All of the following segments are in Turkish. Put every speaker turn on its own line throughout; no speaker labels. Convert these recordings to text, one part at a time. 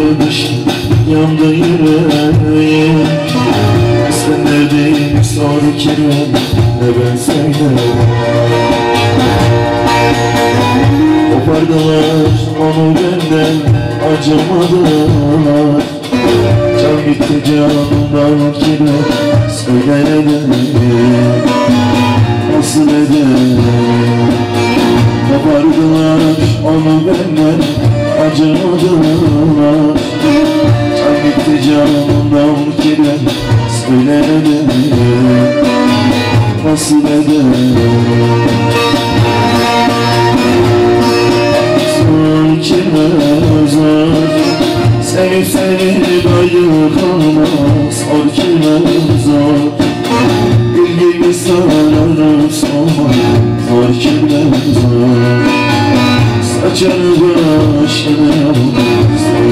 yanmış Yandı yüreğim. Sen neredeydin sor kirve Ne ben seylerim Kopardılar onu benden Acımadılar. Can gitti canımdan kime Söyle ne dedim Nasıl ederim Can gitti canımdan kime söylenelim Nasıl edelim Zor kime zor Seni seni gayrı kalmaz Zor kime zor Bir gibi sararım sonra Zor kime zor Saçını başını yalnız Zor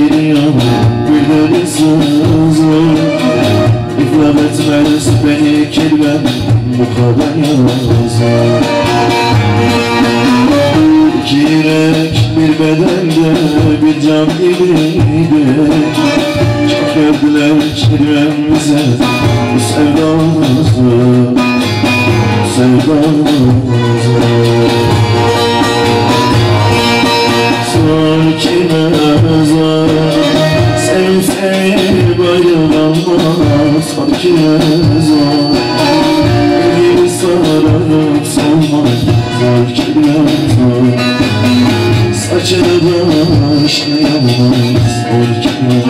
etmez beni kelimem Bu kadar yazar İki yürek bir bedende bir can gibiydi Çok gördüler kelimemize Bu sevdamızı sevdamızı kime zor Gibi sararıp solmaz Zor zor Saçını başlayamaz Zor kime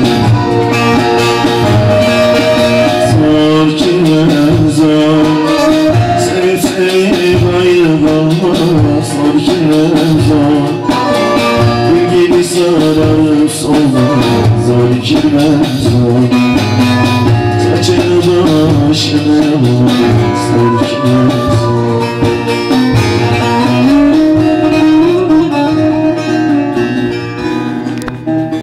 Zor kime zor? Sev sev bayılamaz Zor kime zor? Gül gibi sararıp solmaz Zor kime zor chamamos